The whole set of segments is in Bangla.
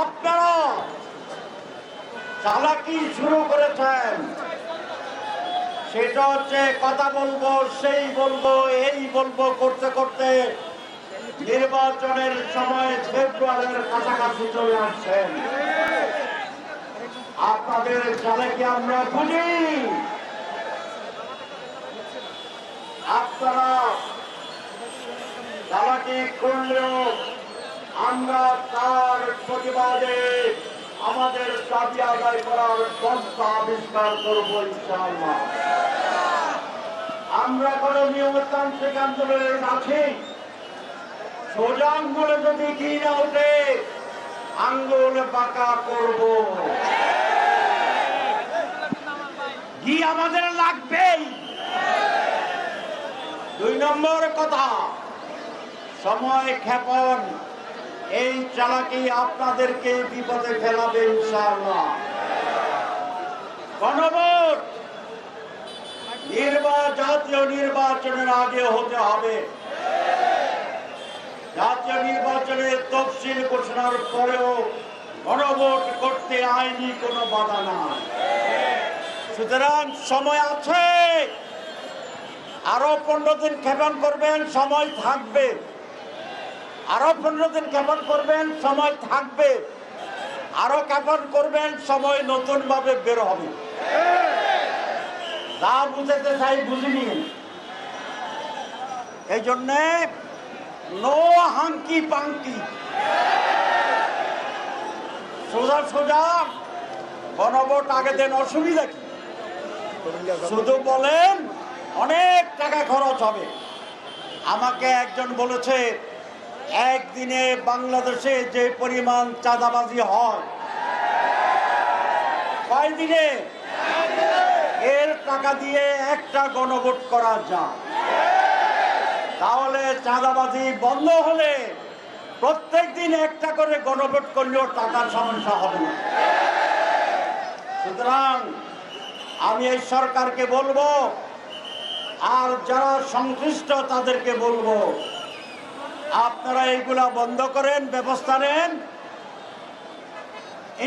আপনারা চালাকি শুরু করেছেন। সেটা হচ্ছে কথা বলব, সেই বলব, এই বলব করতে করতে নির্বাচনের সময় ফেব্রুয়ারির কাছাকাছি চলে আসছেন। আপনাদের চালাকি আমরা বুঝি। আপনারা চালাকি করলেও আমরা তার প্রতিবাদে আমাদের দাবি আদায় করার সংস্থা আবিষ্কার করব আমরা কোন নিয়মতান্ত্রিক আন্দোলনের আছি সোজা আঙ্গুলে যদি কি না ওঠে, আঙ্গুল বাঁকা করব। কি আমাদের লাগবেই দুই নম্বর কথা, সময় ক্ষেপণ। এই চালাকি আপনাদেরকে বিপদে ফেলাবে ইনশাআল্লাহ। জাতীয় নির্বাচনের আগে হতে হবে। জাতীয় নির্বাচনের তফসিল ঘোষণার পরেও গণভোট করতে আইনি কোনো বাধা নাই। সুতরাং সময় আছে। আরও পনেরো দিন ক্ষেপণ করবেন, সময় থাকবে। আরও পনেরো দিন ক্ষেপণ করবেন? সময় থাকবে। আরও ক্ষেপণ করবেন? সময় নতুন ভাবে বের হবে। তা বুঝাতে চাই বুঝিনি। এই জন্যে নো হাঙ্কি পাঙ্কি। সোজা সোজা গণভোট আগে দেন, অসুবিধা কি? শুধু বলেন, অনেক টাকা খরচ হবে। আমাকে একজন বলেছে একদিনে বাংলাদেশে যে পরিমাণ চাঁদাবাজি হয় কয় দিনে এর টাকা দিয়ে একটা গণভোট করা যায়। তাহলে চাঁদাবাজি বন্ধ হলে প্রত্যেক দিন একটা করে গণভোট করলেও টাকার সমস্যা হবে না। সুতরাং আমি এই সরকারকে বলব, আর যারা সংশ্লিষ্ট তাদেরকে বলব আপনারা এইগুলা বন্ধ করেন, ব্যবস্থা নেন।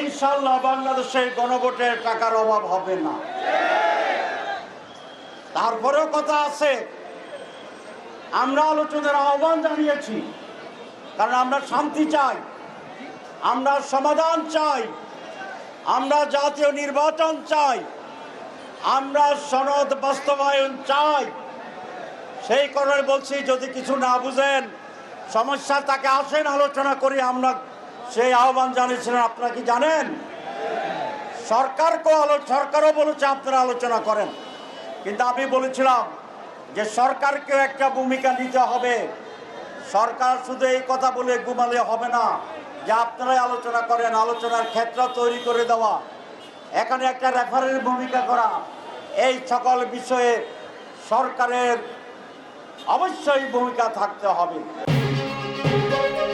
ইনশাল্লাহ বাংলাদেশে গণভোটের টাকার অভাব হবে না। তারপরেও কথা আছে, আমরা আলোচনার আহ্বান জানিয়েছি, কারণ আমরা শান্তি চাই, আমরা সমাধান চাই, আমরা জাতীয় নির্বাচন চাই, আমরা সনদ বাস্তবায়ন চাই। সেই কারণে বলছি, যদি কিছু না বুঝেন সমস্যা তাকে আসেন, আলোচনা করি, আমরা সেই আহ্বান জানিয়েছিলেন, আপনারা কি জানেন? সরকারকেও আলো সরকারও বলেছে আপনারা আলোচনা করেন। কিন্তু আমি বলেছিলাম যে সরকারকেও একটা ভূমিকা নিতে হবে। সরকার শুধু এই কথা বলে ঘুমালে হবে না, যে আপনারাই আলোচনা করেন, আলোচনার ক্ষেত্র তৈরি করে দেওয়া। এখানে একটা রেফারের ভূমিকা করা। এই সকল বিষয়ে সরকারের অবশ্যই ভূমিকা থাকতে হবে। Thank you.